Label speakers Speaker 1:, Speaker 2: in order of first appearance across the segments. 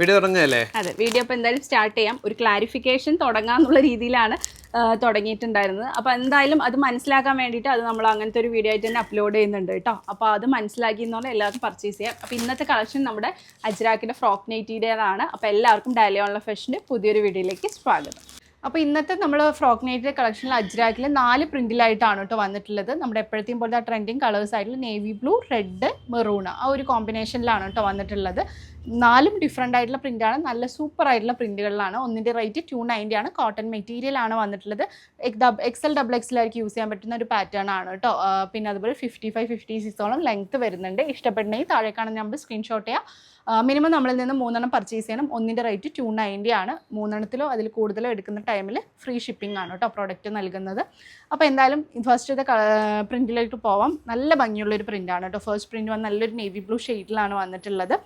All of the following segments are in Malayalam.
Speaker 1: വീഡിയോ തുടങ്ങുകയല്ലേ?
Speaker 2: അതെ വീഡിയോ അപ്പോൾ എന്തായാലും സ്റ്റാർട്ട് ചെയ്യാം. ഒരു ക്ലാരിഫിക്കേഷൻ തുടങ്ങാന്നുള്ള രീതിയിലാണ് തുടങ്ങിയിട്ടുണ്ടായിരുന്നത്. അപ്പോൾ എന്തായാലും അത് മനസ്സിലാക്കാൻ വേണ്ടിയിട്ട് അത് നമ്മൾ അങ്ങനത്തെ ഒരു വീഡിയോ ആയിട്ട് തന്നെ അപ്ലോഡ് ചെയ്യുന്നുണ്ട് കേട്ടോ. അപ്പോൾ അത് മനസ്സിലാക്കി എന്ന് പറഞ്ഞാൽ എല്ലാവർക്കും പർച്ചേസ് ചെയ്യാം. അപ്പോൾ ഇന്നത്തെ കളക്ഷൻ നമ്മുടെ അജ്രാക്കിന്റെ ഫ്രോക്ക് നൈറ്റിയുടേതാണ് അപ്പോൾ എല്ലാവർക്കും ഡാലി ഓൺലൈൻ ഫാഷന്റെ പുതിയൊരു വീഡിയോയിലേക്ക് സ്വാഗതം. അപ്പോൾ ഇന്നത്തെ നമ്മൾ ഫ്രോക്ക് നൈറ്റിന്റെ കളക്ഷനിൽ അജ്രാക്കിൽ നാല് പ്രിന്റിലായിട്ടാണ് കേട്ടോ വന്നിട്ടുള്ളത്. നമ്മുടെ എപ്പോഴത്തെയും പോലത്തെ ട്രെൻഡിങ് കളേഴ്സ് ആയിട്ടുള്ള നേവി ബ്ലൂ റെഡ് മെറൂൺ ആ ഒരു കോമ്പിനേഷനിലാണ് കേട്ടോ വന്നിട്ടുള്ളത്. നാലും ഡിഫറെന്റ് ആയിട്ടുള്ള പ്രിന്റാണ് നല്ല സൂപ്പർ ആയിട്ടുള്ള പ്രിന്റുകളിലാണ് ഒന്നിന്റെ റേറ്റ് ടു നയന്റി ആണ്. കോട്ടൺ മെറ്റീരിയൽ ആണ് വന്നിട്ടുള്ളത്. എക്സ് എൽ ഡബിൾ എക്സിലായിരിക്കും യൂസ് ചെയ്യാൻ പറ്റുന്ന ഒരു പാറ്റേൺ ആണ് കേട്ടോ പിന്നെ അതുപോലെ ഫിഫ്റ്റി ഫൈവ് ഫിഫ്റ്റി സിക്സോളം ലെങ്ത്ത് വരുന്നുണ്ട്. ഇഷ്ടപ്പെടണമെങ്കിൽ താഴെ കാണുന്ന നമ്മൾ സ്ക്രീൻഷോട്ട് ചെയ്യുക മിനിമം നമ്മളിൽ നിന്ന് മൂന്നെണ്ണം പർച്ചേസ് ചെയ്യണം. ഒന്നിന്റെ റേറ്റ് ടു നയന്റി ആണ്. മൂന്നെണ്ണത്തിലോ അതിൽ കൂടുതലോ എടുക്കുന്ന ടൈമിൽ ഫ്രീ ഷിപ്പിംഗ് ആണ് കേട്ടോ പ്രോഡക്റ്റ് നൽകുന്നത്. അപ്പോൾ എന്തായാലും ഫസ്റ്റത്തെ പ്രിന്റിലേക്ക് പോവാം. നല്ല ഭംഗിയുള്ളൊരു പ്രിന്റാണ് കേട്ടോ ഫസ്റ്റ് പ്രിന്റ് വന്ന് നല്ലൊരു നേവി ബ്ലൂ ഷെയ്ഡിലാണ് വന്നിട്ടുള്ളത്.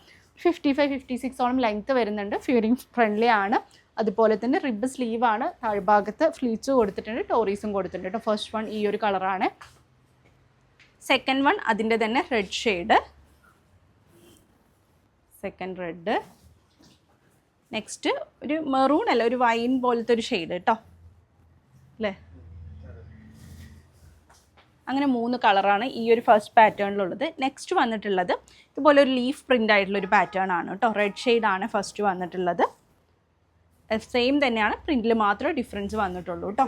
Speaker 2: ഫിഫ്റ്റി ഫൈവ് ഫിഫ്റ്റി സിക്സോളം ലെങ്ത്ത് വരുന്നുണ്ട്. ഫ്യൂരിങ് ഫ്രണ്ട്ലി ആണ്. അതുപോലെ തന്നെ റിബ് സ്ലീവ് ആണ്. താഴ്ഭാഗത്ത് ഫ്ലീറ്റ്സ് കൊടുത്തിട്ടുണ്ട്. ടോറീസും കൊടുത്തിട്ടുണ്ട് ഫസ്റ്റ് വൺ ഈ ഒരു കളറാണ് സെക്കൻഡ് വൺ അതിന്റെ തന്നെ red shade second red next ഒരു മെറൂൺ അല്ല ഒരു വൈൻ പോലത്തെ ഒരു ഷെയ്ഡ് കേട്ടോ. അല്ലേ? അങ്ങനെ മൂന്ന് കളറാണ് ഈ ഒരു ഫസ്റ്റ് പാറ്റേണിലുള്ളത് നെക്സ്റ്റ് വന്നിട്ടുള്ളത് ഇതുപോലെ ഒരു ലീഫ് പ്രിന്റ് ആയിട്ടുള്ള ഒരു പാറ്റേൺ ആണ് കേട്ടോ. റെഡ് ഷെയ്ഡാണ് ഫസ്റ്റ് വന്നിട്ടുള്ളത്. സെയിം തന്നെയാണ്. പ്രിന്റിൽ മാത്രമേ ഡിഫറൻസ് വന്നിട്ടുള്ളൂ കേട്ടോ.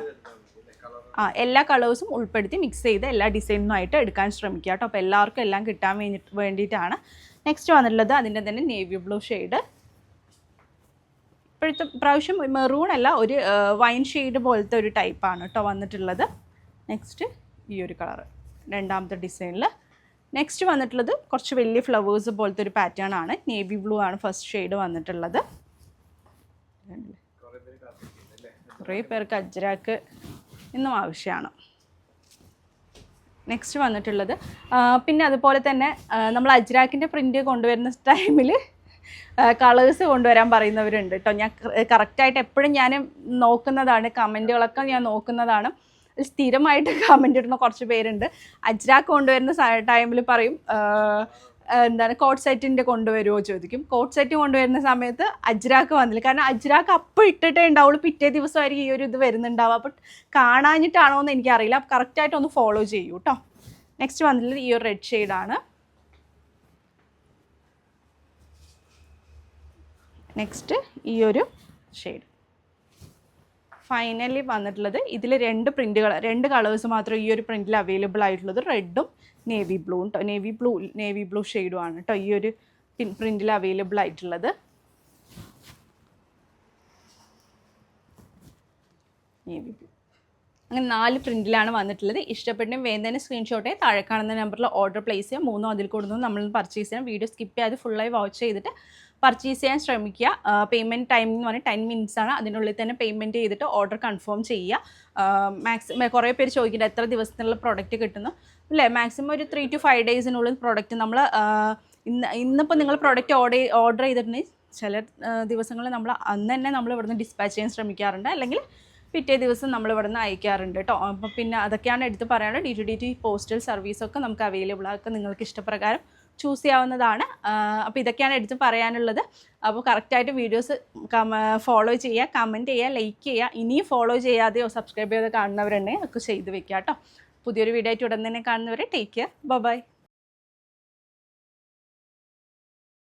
Speaker 2: ആ എല്ലാ കളേഴ്സും ഉൾപ്പെടുത്തി മിക്സ് ചെയ്ത് എല്ലാ ഡിസൈനും ആയിട്ട് എടുക്കാൻ ശ്രമിക്കുക കേട്ടോ. അപ്പോൾ എല്ലാവർക്കും എല്ലാം കിട്ടാൻ വേണ്ടി വേണ്ടിയിട്ടാണ്. നെക്സ്റ്റ് വന്നിട്ടുള്ളത് അതിന്റെ തന്നെ നേവി ബ്ലൂ ഷെയ്ഡ് ഇപ്പോഴത്തെ പ്രാവശ്യം മെറൂൺ അല്ല ഒരു വൈൻ ഷെയ്ഡ് പോലത്തെ ഒരു ടൈപ്പാണ് കേട്ടോ വന്നിട്ടുള്ളത്. നെക്സ്റ്റ് ഈ ഒരു കളർ രണ്ടാമത്തെ ഡിസൈനിൽ നെക്സ്റ്റ് വന്നിട്ടുള്ളത് കുറച്ച് വലിയ ഫ്ലവേഴ്സ് പോലത്തെ ഒരു പാറ്റേൺ ആണ്. നേവി ബ്ലൂ ആണ് ഫസ്റ്റ് ഷെയ്ഡ് വന്നിട്ടുള്ളത്. കുറേ പേർക്ക് അജ്രാക്ക് ഇന്നും ആവശ്യമാണ്. നെക്സ്റ്റ് വന്നിട്ടുള്ളത് പിന്നെ അതുപോലെ തന്നെ നമ്മൾ അജ്രാക്കിന്റെ പ്രിന്റ് കൊണ്ടുവരുന്ന ടൈമിൽ കളേഴ്സ് കൊണ്ടുവരാൻ പറയുന്നവരുണ്ട് കേട്ടോ. ഞാൻ കറക്റ്റായിട്ട് എപ്പോഴും ഞാൻ നോക്കുന്നതാണ് കമന്റുകളൊക്കെ ഞാൻ നോക്കുന്നതാണ്. സ്ഥിരമായിട്ട് കമന്റ് ഇടുന്ന കുറച്ച് പേരുണ്ട്. അജ്ര കൊണ്ടുവരുന്ന ടൈമിൽ പറയും എന്താണ് കോട്ട് സെറ്റിന്റെ കൊണ്ടുവരുമോ ചോദിക്കും. കോട്ട് സെറ്റ് കൊണ്ടുവരുന്ന സമയത്ത് അജ്രാക്ക് വന്നില്ല. കാരണം അജ്രാക്ക് അപ്പോൾ ഇട്ടിട്ടേ ഉണ്ടാവുള്ളൂ. പിറ്റേ ദിവസമായിരിക്കും ഈ ഒരു ഇത് വരുന്നുണ്ടാവുക. അപ്പം കാണാഞ്ഞിട്ടാണോ എന്ന് എനിക്കറിയില്ല. കറക്റ്റായിട്ട് ഒന്ന് ഫോളോ ചെയ്യൂ കേട്ടോ നെക്സ്റ്റ് വന്നിട്ടുള്ളത് ഈ ഒരു റെഡ് ഷെയ്ഡാണ് നെക്സ്റ്റ് ഈ ഒരു ഷെയ്ഡ് ഫൈനലി വന്നിട്ടുള്ളത് ഇതിൽ രണ്ട് പ്രിന്റുകൾ രണ്ട് കളേഴ്സ് മാത്രം ഈ ഒരു പ്രിന്റിൽ അവൈലബിൾ ആയിട്ടുള്ളത് റെഡും നേവി ബ്ലൂ കേട്ടോ നേവി ബ്ലൂ നേവി ബ്ലൂ ഷെയ്ഡും ആണ് കേട്ടോ ഈ ഒരു പ്രിന്റിൽ അവൈലബിൾ ആയിട്ടുള്ളത്. നേവി ബ്ലൂ അങ്ങനെ നാല് പ്രിന്റിലാണ് വന്നിട്ടുള്ളത്. ഇഷ്ടപ്പെട്ടെങ്കിൽ വേഗം സ്ക്രീൻഷോട്ടേ താഴെ കാണുന്ന നമ്പറിൽ ഓർഡർ പ്ലേസ് ചെയ്യാം. മൂന്നോ അതിൽ കൂടുതലും നമ്മൾ പർച്ചേസ് ചെയ്യാം. വീഡിയോ സ്കിപ്പ് ചെയ്യാതെ ഫുള്ളായി വാച്ച് ചെയ്തിട്ട് പർച്ചേസ് ചെയ്യാൻ ശ്രമിക്കുക. പേയ്മെന്റ് ടൈം എന്ന് പറഞ്ഞാൽ ടെൻ മിനിറ്റ്സ് ആണ്. അതിനുള്ളിൽ തന്നെ പേയ്മെന്റ് ചെയ്തിട്ട് ഓർഡർ കൺഫേം ചെയ്യുക. മാക്സിമം കുറേ പേര് ചോദിക്കുന്നുണ്ട് എത്ര ദിവസത്തിനുള്ള പ്രോഡക്റ്റ് കിട്ടുന്നു. അല്ലേ? മാക്സിമം ഒരു ത്രീ ടു ഫൈവ് ഡേയ്സിനുള്ളിൽ പ്രോഡക്റ്റ് നമ്മൾ ഇന്ന് ഇന്നിപ്പോൾ നിങ്ങൾ പ്രോഡക്റ്റ് ഓർഡർ ഓർഡർ ചെയ്തിട്ടുണ്ടെങ്കിൽ ചില ദിവസങ്ങളിൽ നമ്മൾ അന്ന് തന്നെ നമ്മൾ ഇവിടുന്ന് ഡിസ്പാച്ച് ചെയ്യാൻ ശ്രമിക്കാറുണ്ട്. അല്ലെങ്കിൽ പിറ്റേ ദിവസം നമ്മൾ ഇവിടുന്ന് അയക്കാറുണ്ട് കേട്ടോ. അപ്പോൾ പിന്നെ അതൊക്കെയാണ് എടുത്ത് പറയാനുള്ളത്. D to D T postal സർവീസൊക്കെ നമുക്ക് അവൈലബിൾ ആക്കുക നിങ്ങൾക്ക് ഇഷ്ടപ്രകാരം ചൂസ് ചെയ്യാവുന്നതാണ്. അപ്പോൾ ഇതൊക്കെയാണ് എടുത്ത് പറയാനുള്ളത്. അപ്പോൾ കറക്റ്റായിട്ട് വീഡിയോസ് ഫോളോ ചെയ്യുക കമന്റ് ചെയ്യുക ലൈക്ക് ചെയ്യുക. ഇനിയും ഫോളോ ചെയ്യാതെയോ സബ്സ്ക്രൈബ് ചെയ്യാതെ കാണുന്നവരുണ്ടെങ്കിൽ ഒക്കെ ചെയ്ത് വെക്കുക കേട്ടോ. പുതിയൊരു വീഡിയോ ആയിട്ട് ഉടൻ തന്നെ കാണുന്നവരെ ടേക്ക് കെയർ ബൈ